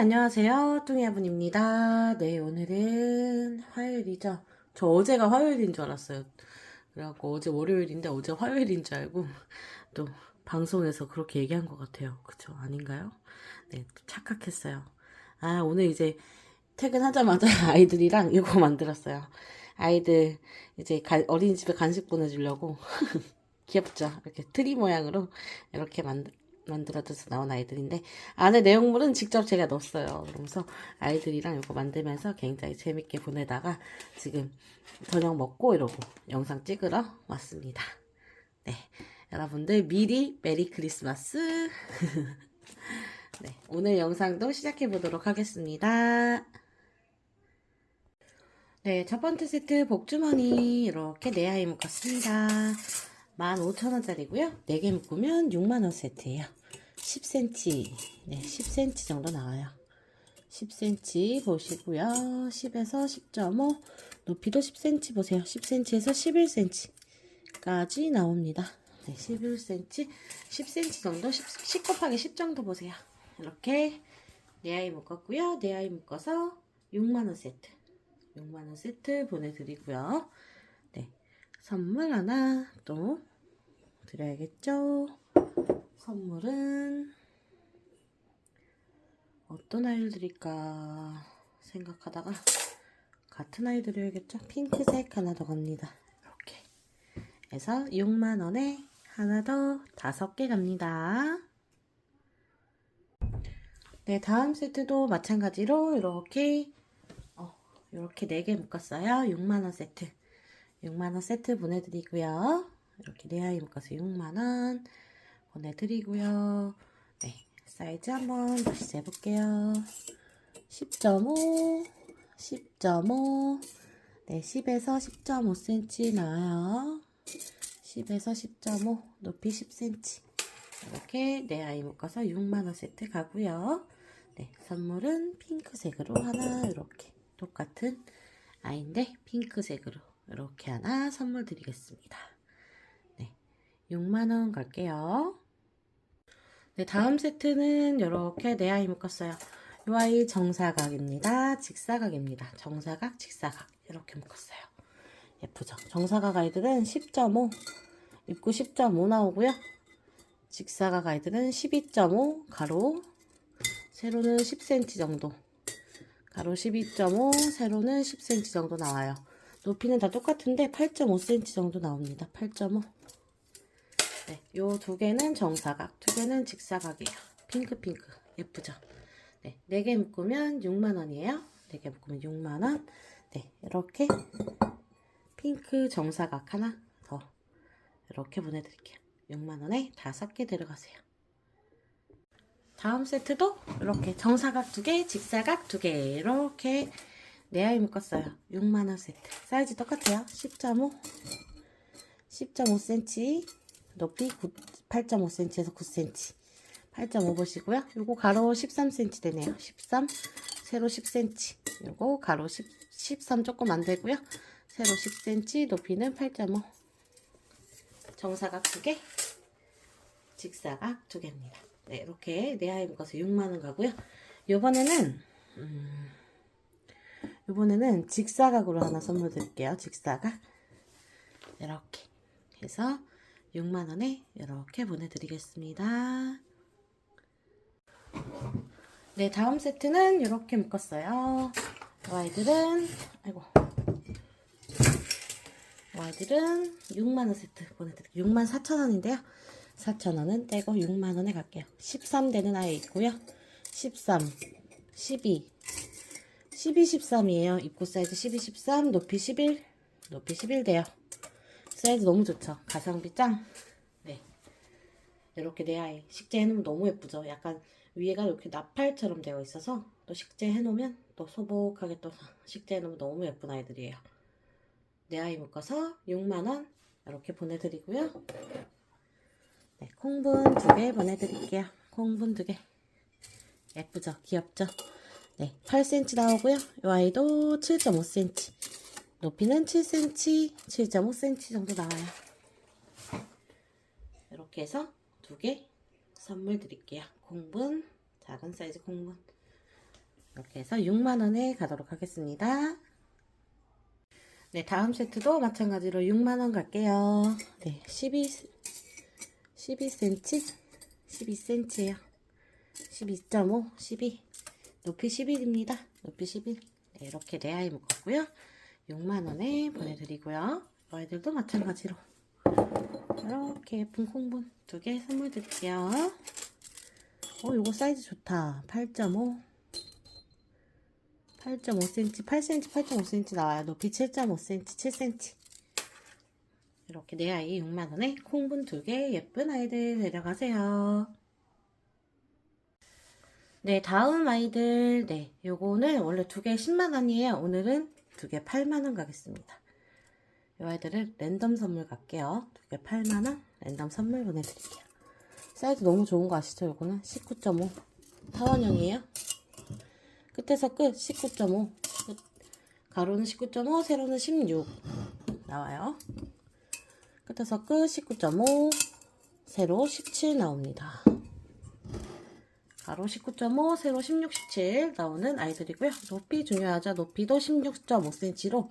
안녕하세요. 뚱이아분입니다. 네, 오늘은 화요일이죠. 저 어제가 화요일인 줄 알았어요. 그래갖고 어제 월요일인데 어제 화요일인 줄 알고 또 방송에서 그렇게 얘기한 것 같아요. 그쵸? 아닌가요? 네, 착각했어요. 아, 오늘 이제 퇴근하자마자 아이들이랑 이거 만들었어요. 아이들 이제 가- 어린이집에 간식 보내주려고 귀엽죠? 이렇게 트리 모양으로 이렇게 만들, 만들어져서 나온 아이들인데 안에 내용물은 직접 제가 넣었어요. 그러면서 아이들이랑 이거 만들면서 굉장히 재밌게 보내다가 지금 저녁 먹고 이러고 영상 찍으러 왔습니다. 네, 여러분들 미리 메리 크리스마스. 네, 오늘 영상도 시작해 보도록 하겠습니다. 네, 첫 번째 세트 복주머니 이렇게 네 아이 묶었습니다. 15,000원짜리고요. 4개 묶으면 6만원 세트예요. 10cm, 네, 10cm 정도 나와요. 10cm 보시고요. 10에서 10.5, 높이도 10cm 보세요. 10cm에서 11cm까지 나옵니다. 네, 11cm, 10cm 정도, 10, 10 곱하기 10 정도 보세요. 이렇게 네 아이 묶었고요. 네 아이 묶어서 6만원 세트. 6만원 세트 보내드리고요. 네. 선물 하나 또 드려야겠죠? 선물은 어떤 아이를 드릴까 생각하다가 같은 아이 드려야겠죠? 핑크색 하나 더 갑니다. 이렇게 해서 6만원에 하나 더 다섯 개 갑니다. 네, 다음 세트도 마찬가지로 이렇게 어, 이렇게 4개 묶었어요. 6만원 세트. 6만원 세트 보내드리고요. 이렇게 네 아이 묶어서 6만원 보내드리고요. 네, 사이즈 한번 다시 재볼게요. 10.5, 10.5, 네, 10에서 10.5cm 나와요. 10에서 10.5, 높이 10cm. 이렇게 네 아이 묶어서 6만원 세트 가고요. 네, 선물은 핑크색으로 하나 이렇게 똑같은 아이인데 핑크색으로 이렇게 하나 선물 드리겠습니다. 네, 6만원 갈게요. 네, 다음 세트는 이렇게 네 아이 묶었어요. 이 아이 정사각입니다. 직사각입니다. 정사각, 직사각 이렇게 묶었어요. 예쁘죠? 정사각 아이들은 10.5, 입구 10.5 나오고요. 직사각 아이들은 12.5 가로, 세로는 10cm 정도, 가로 12.5, 세로는 10cm 정도 나와요. 높이는 다 똑같은데 8.5cm 정도 나옵니다. 8.5. 네, 요 두 개는 정사각, 두 개는 직사각이에요. 핑크 핑크 예쁘죠? 네, 네 개 묶으면 6만 원이에요. 네 개 묶으면 6만 원. 네, 이렇게 핑크 정사각 하나 더 이렇게 보내드릴게요. 6만 원에 다섯 개 들어가세요. 다음 세트도 이렇게 정사각 두 개, 직사각 두 개 이렇게 네 아이 묶었어요. 6만원 세트. 사이즈 똑같아요. 10.5, 10.5cm, 높이 8.5cm에서 9cm. 8.5 보시고요. 요거 가로 13cm 되네요. 13, 세로 10cm. 요거 가로 10, 13 조금 안 되고요. 세로 10cm, 높이는 8.5. 정사각 두 개, 직사각 두 개입니다. 네, 이렇게 네 아이 묶어서 6만원 가고요. 요번에는, 음, 이번에는 직사각으로 하나 선물 드릴게요. 직사각. 이렇게 해서 6만원에 이렇게 보내드리겠습니다. 네, 다음 세트는 이렇게 묶었어요. 이 아이들은, 아이고. 이 아이들은 6만원 세트 보내드릴게요. 6만 4천원인데요. 4천원은 떼고 6만원에 갈게요. 13 되는 아이 있고요. 13, 12, 12, 13이에요. 입구 사이즈 12, 13, 높이 11, 높이 11 돼요. 사이즈 너무 좋죠. 가성비 짱. 네. 이렇게 내 아이 식재 해놓으면 너무 예쁘죠. 약간 위에가 이렇게 나팔처럼 되어 있어서 또 식재 해놓으면 또 소복하게 또 식재 해놓으면 너무 예쁜 아이들이에요. 내 아이 묶어서 6만원 이렇게 보내드리고요. 네, 콩분 두 개 보내드릴게요. 콩분 두 개. 예쁘죠? 귀엽죠? 네, 8cm 나오고요. 이 아이도 7.5cm. 높이는 7cm, 7.5cm 정도 나와요. 이렇게 해서 두 개 선물 드릴게요. 공분, 작은 사이즈 공분. 이렇게 해서 6만원에 가도록 하겠습니다. 네, 다음 세트도 마찬가지로 6만원 갈게요. 네, 12, 12cm? 12cm예요. 12.5, 12. 높이 11입니다. 높이 11. 네, 이렇게 네 아이 묶었고요. 6만원에 보내드리고요. 이 아이들도 마찬가지로 이렇게 예쁜 콩분 두 개 선물 드릴게요. 어, 요거 사이즈 좋다. 8.5. 8.5cm, 8cm, 8.5cm 나와요. 높이 7.5cm, 7cm. 이렇게 네 아이 6만원에 콩분 두 개 예쁜 아이들 데려가세요. 네, 다음 아이들, 네, 요거는 원래 두 개 10만원이에요. 오늘은 두 개 8만원 가겠습니다. 이 아이들을 랜덤 선물 갈게요. 두 개 8만원 랜덤 선물 보내드릴게요. 사이즈 너무 좋은 거 아시죠? 요거는 19.5 타원형이에요. 끝에서 끝 19.5 끝. 가로는 19.5 세로는 16 나와요. 끝에서 끝 19.5 세로 17 나옵니다. 가로 19.5 세로 16, 17 나오는 아이들이고요. 높이 중요하죠. 높이도 16.5cm로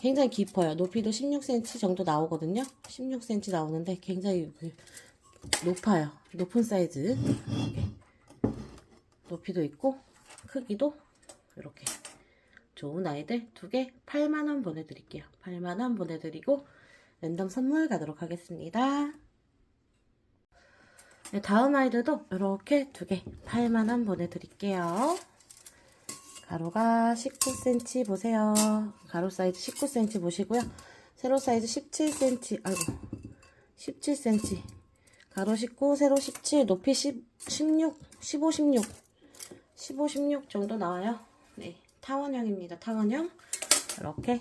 굉장히 깊어요. 높이도 16cm 정도 나오거든요. 16cm 나오는데 굉장히 그 높아요. 높은 사이즈. 높이도 있고 크기도 이렇게 좋은 아이들 두 개 8만원 보내드릴게요. 8만원 보내드리고 랜덤 선물 가도록 하겠습니다. 네, 다음 아이들도 이렇게 두개 8만원 보내드릴게요. 가로가 19cm 보세요. 가로 사이즈 19cm 보시고요. 세로 사이즈 17cm, 아이고, 17cm. 가로 19, 세로 17, 높이 10, 16, 15, 16. 15, 16 정도 나와요. 네, 타원형입니다. 타원형. 이렇게.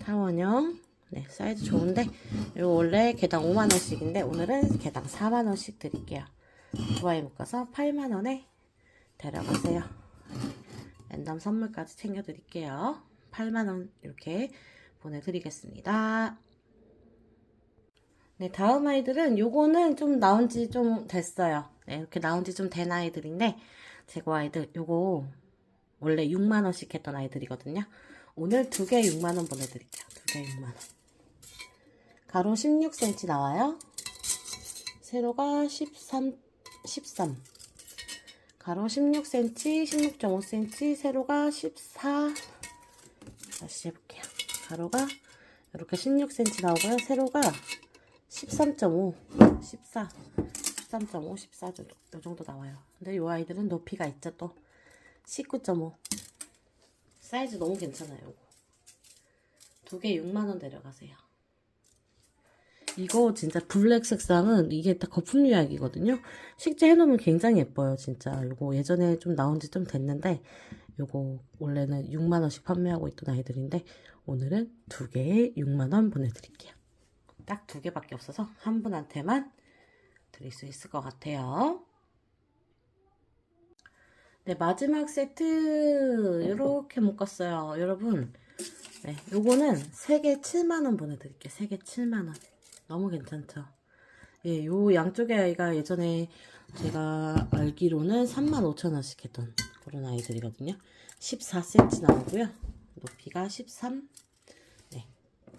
타원형. 네, 사이즈 좋은데, 이거 원래 개당 5만원씩인데, 오늘은 개당 4만원씩 드릴게요. 두 아이 묶어서 8만원에 데려가세요. 랜덤 선물까지 챙겨드릴게요. 8만원 이렇게 보내드리겠습니다. 네, 다음 아이들은 요거는 좀 나온 지 좀 됐어요. 네, 이렇게 나온 지 좀 된 아이들인데, 제거 아이들, 요거 원래 6만원씩 했던 아이들이거든요. 오늘 두 개 6만원 보내드릴게요. 두개 6만 원. 가로 16cm 나와요. 세로가 13, 13. 가로 16cm, 16.5cm, 세로가 14. 다시 해볼게요. 가로가 이렇게 16cm 나오고요. 세로가 13.5, 14, 13.5, 14 정도, 이 정도 나와요. 근데 이 아이들은 높이가 있죠 또 19.5. 사이즈 너무 괜찮아요. 두 개 6만원 데려가세요. 이거 진짜 블랙 색상은 이게 다 거품 유약이거든요. 식재 해놓으면 굉장히 예뻐요, 진짜. 요거 예전에 좀 나온 지 좀 됐는데, 요거 원래는 6만원씩 판매하고 있던 아이들인데, 오늘은 두 개에 6만원 보내드릴게요. 딱 두 개밖에 없어서 한 분한테만 드릴 수 있을 것 같아요. 네, 마지막 세트, 이렇게 묶었어요. 여러분, 네, 요거는 3개 7만원 보내드릴게요. 3개 7만원. 너무 괜찮죠? 예, 요 양쪽의 아이가 예전에 제가 알기로는 35,000원씩 했던 그런 아이들이거든요. 14cm 나오고요. 높이가 13. 네.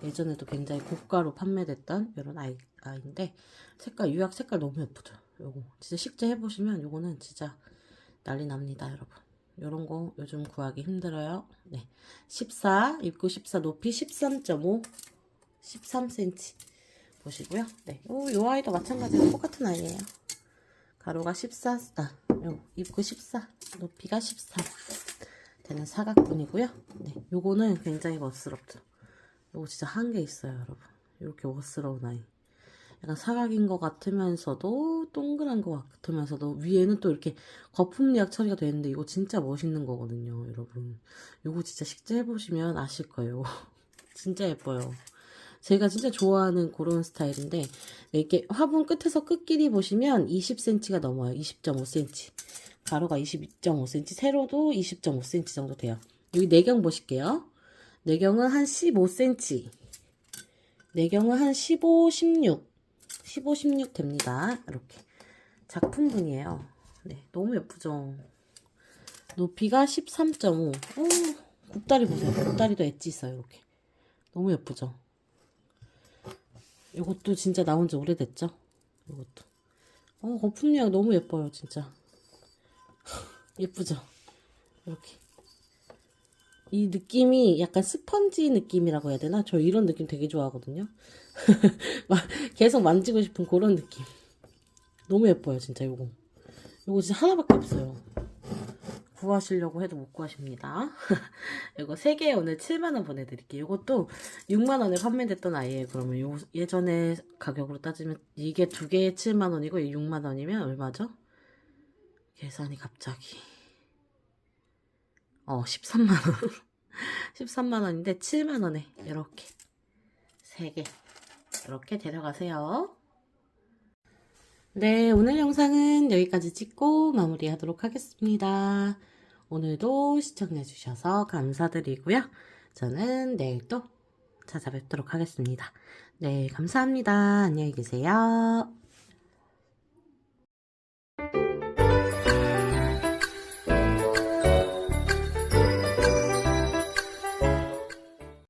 예전에도 굉장히 고가로 판매됐던 이런 아이, 아이인데 색깔, 유약 색깔 너무 예쁘죠? 요거 진짜 식재 해보시면 요거는 진짜 난리 납니다, 여러분. 요런 거 요즘 구하기 힘들어요. 네. 14, 입구 14, 높이 13.5, 13cm. 보시고요. 네, 요, 요 아이도 마찬가지로 똑같은 아이예요. 가로가 14, 아, 요 입구 14, 높이가 13 되는 사각분이고요. 네, 요거는 굉장히 멋스럽죠. 요거 진짜 한 개 있어요, 여러분. 이렇게 멋스러운 아이. 약간 사각인 것 같으면서도 동그란 것 같으면서도 위에는 또 이렇게 거품리학 처리가 되어 있는데 이거 진짜 멋있는 거거든요, 여러분. 요거 진짜 식재 해보시면 아실 거예요. 진짜 예뻐요. 제가 진짜 좋아하는 그런 스타일인데 네, 이렇게 화분 끝에서 끝끼리 보시면 20cm가 넘어요. 20.5cm. 가로가 22.5cm, 세로도 20.5cm 정도 돼요. 여기 내경 보실게요. 내경은 한 15cm. 내경은 한 15, 16. 15, 16 됩니다. 이렇게. 작품분이에요. 네, 너무 예쁘죠? 높이가 13.5. 오, 굽다리 보세요. 굽다리도 엣지 있어요, 이렇게. 너무 예쁘죠? 이것도 진짜 나온 지 오래됐죠? 이것도. 어, 거품력 너무 예뻐요, 진짜. 예쁘죠? 이렇게. 이 느낌이 약간 스펀지 느낌이라고 해야 되나? 저 이런 느낌 되게 좋아하거든요. 막 계속 만지고 싶은 그런 느낌. 너무 예뻐요, 진짜 요거. 요거 진짜 하나밖에 없어요. 구하시려고 해도 못 구하십니다. 이거 3개에 오늘 7만원 보내드릴게요. 이것도 6만원에 판매됐던 아이예요. 그러면 요 예전에 가격으로 따지면 이게 두 개에 7만원이고 이 6만원이면 얼마죠? 계산이 갑자기. 어, 13만원. 13만원인데 7만원에 이렇게 3개 이렇게 데려가세요. 네, 오늘 영상은 여기까지 찍고 마무리하도록 하겠습니다. 오늘도 시청해주셔서 감사드리고요. 저는 내일 또 찾아뵙도록 하겠습니다. 네, 감사합니다. 안녕히 계세요.